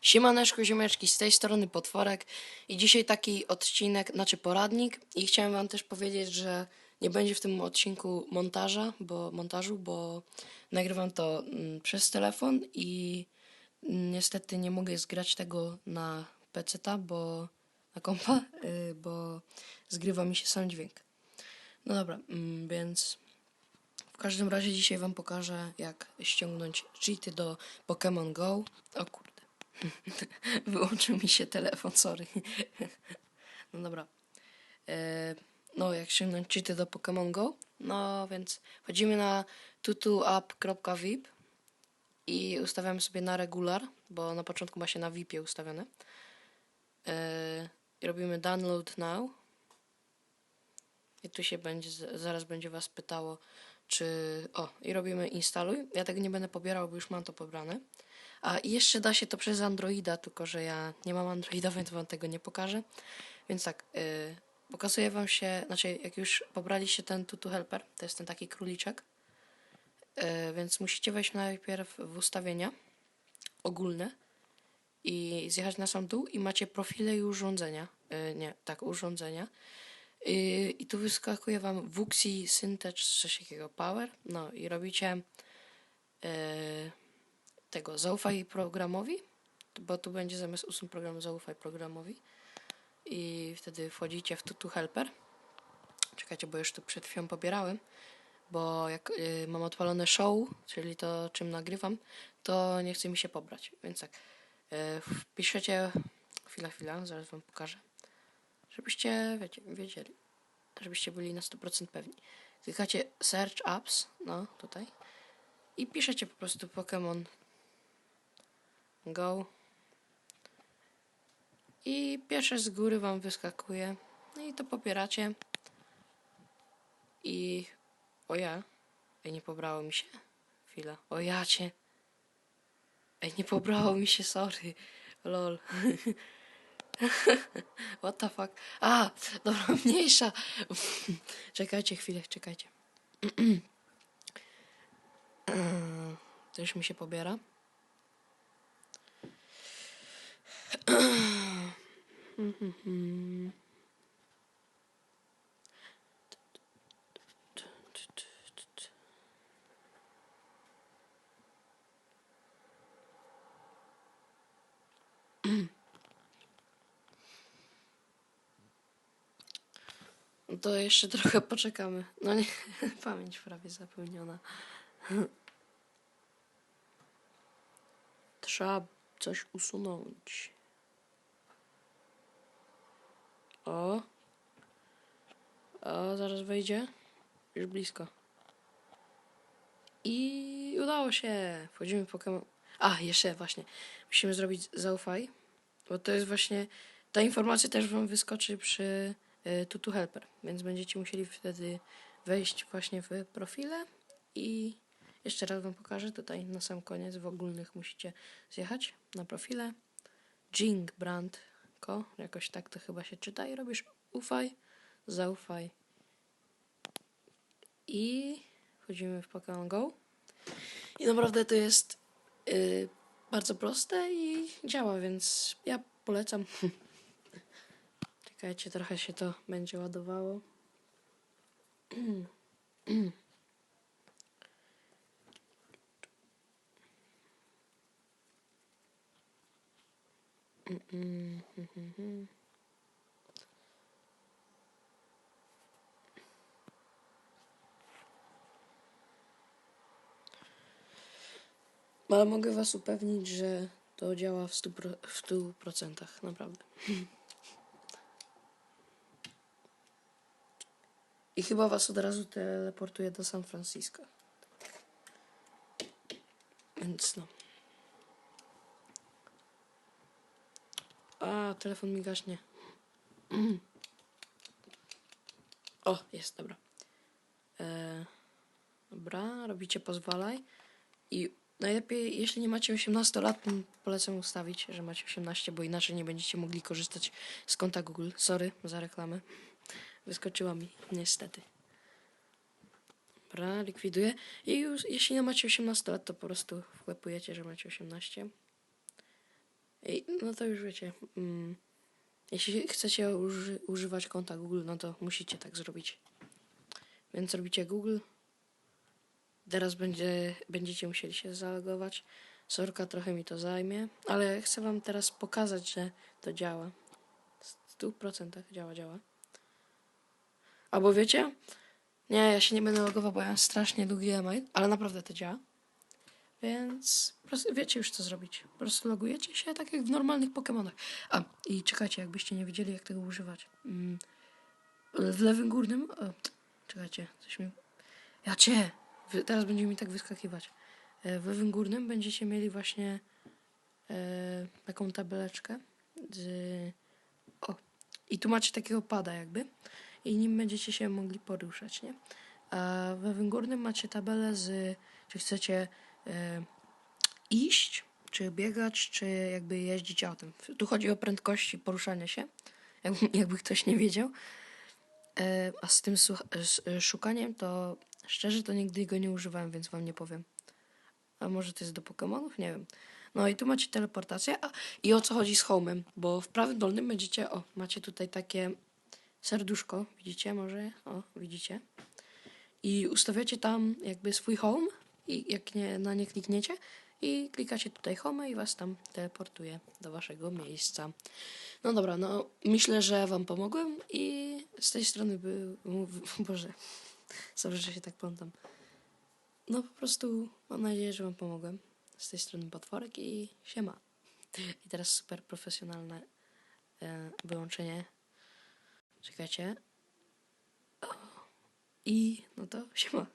Siemaneczko, ziomeczki, z tej strony Potworek i dzisiaj taki odcinek, znaczy poradnik i chciałem wam też powiedzieć, że nie będzie w tym odcinku montaża, bo montażu, bo nagrywam to mm, przez telefon i niestety nie mogę zgrać tego na PC-ta, bo na kompa, y, bo zgrywa mi się sam dźwięk. No dobra, mm, więc w każdym razie dzisiaj wam pokażę jak ściągnąć cheaty do Pokémon Go. O kurde. Wyłączył mi się telefon, sorry. No dobra. E, no, jak ściągnąć cheaty do Pokémon Go? No, więc wchodzimy na tutuapp.vip i ustawiamy sobie na regular, bo na początku ma się na VIPie ustawione. E, i robimy download now. I tu się będzie, zaraz będzie was pytało, czy... O, i robimy instaluj. Ja tego nie będę pobierał, bo już mam to pobrane. A i jeszcze da się to przez Androida, tylko że ja nie mam Androida, więc wam tego nie pokażę. Więc tak, yy, pokazuję wam się, znaczy jak już pobraliście ten Tutu Helper, to jest ten taki króliczek, yy, więc musicie wejść najpierw w ustawienia ogólne i zjechać na sam dół i macie profile i urządzenia. Yy, nie, tak, urządzenia. Yy, I tu wyskakuje wam Vuxi Syntech coś takiego Power. No i robicie yy, tego zaufaj programowi, bo tu będzie zamiast usuń program zaufaj programowi. I wtedy wchodzicie w Tutu Helper. Czekajcie, bo już tu przed chwilą pobierałem. Bo jak yy, mam odpalone show, czyli to czym nagrywam, to nie chce mi się pobrać. Więc tak, yy, wpiszecie, chwila, chwila, zaraz wam pokażę żebyście wiecie, wiedzieli, żebyście byli na 100% pewni. Klikacie Search Apps, no tutaj, i piszecie po prostu Pokémon Go. I pierwsze z góry wam wyskakuje. No i to popieracie. I o ja. Ej, nie pobrało mi się. Chwila. O ja cię. Ej, nie pobrało mi się, sorry. Lol. What the fuck? A, dobra, mniejsza. czekajcie chwilę, czekajcie. Już mi się pobiera. No To jeszcze trochę poczekamy. No nie, pamięć prawie zapełniona. Trzeba coś usunąć. O. O, zaraz wejdzie. Już blisko. I udało się. Wchodzimy w Pokémon. A, jeszcze właśnie. Musimy zrobić zaufaj. Bo to jest właśnie. Ta informacja też wam wyskoczy przy y, Tutu Helper. Więc będziecie musieli wtedy wejść właśnie w profile i jeszcze raz wam pokażę. Tutaj na sam koniec w ogólnych musicie zjechać na profile. Jing Brand Co. Jakoś tak to chyba się czyta i robisz ufaj, zaufaj. I wchodzimy w Pokémon Go. I naprawdę to jest y, bardzo proste i działa, więc ja polecam. Czekajcie, trochę się to będzie ładowało. Ale mogę was upewnić, że to działa w 100%, pro- w 100% naprawdę. I chyba was od razu teleportuje do San Francisco. Więc no. A, telefon mi gaśnie. O, jest, dobra. E, dobra, robicie pozwalaj. I najlepiej, jeśli nie macie 18 lat, to polecam ustawić, że macie 18, bo inaczej nie będziecie mogli korzystać z konta Google. Sorry za reklamę. Wyskoczyła mi, niestety. Dobra, likwiduję. I już, jeśli nie macie 18 lat, to po prostu wklepujecie, że macie 18. I, no to już wiecie. Mm, jeśli chcecie uży, używać konta Google, no to musicie tak zrobić. Więc robicie Google. Teraz będzie, będziecie musieli się zalogować. Sorka, trochę mi to zajmie, ale chcę wam teraz pokazać, że to działa. W 100% działa, działa. Albo wiecie? Nie, ja się nie będę logował, bo ja mam strasznie długi e-mail, ale naprawdę to działa. Więc wiecie już co zrobić. Po prostu logujecie się tak jak w normalnych Pokémonach. A, i czekajcie, jakbyście nie wiedzieli jak tego używać. Mm, w lewym górnym... O, czekajcie, coś mi... Ja cię! Teraz będzie mi tak wyskakiwać. E, W lewym górnym będziecie mieli właśnie e, taką tabeleczkę z... O, i tu macie takiego pada jakby i nim będziecie się mogli poruszać, nie? A w lewym górnym macie tabelę z, czy chcecie iść, czy biegać, czy jakby jeździć autem. Tu chodzi o prędkości poruszania się, jakby, jakby ktoś nie wiedział. E, a z tym e, szukaniem to szczerze to nigdy go nie używałem, więc wam nie powiem. A może to jest do Pokemonów? Nie wiem. No i tu macie teleportację. A, I o co chodzi z home'em? Bo w prawym dolnym będziecie, o, macie tutaj takie serduszko, widzicie może? O, widzicie? I ustawiacie tam jakby swój home i jak nie, na nie klikniecie i klikacie tutaj home i was tam teleportuje do waszego miejsca. No dobra, no myślę, że wam pomogłem i z tej strony był, Boże, sorry, że się tak plątam. No po prostu mam nadzieję, że wam pomogłem. Z tej strony potworek i siema. I teraz super profesjonalne e, wyłączenie. Czekajcie. I no to siema.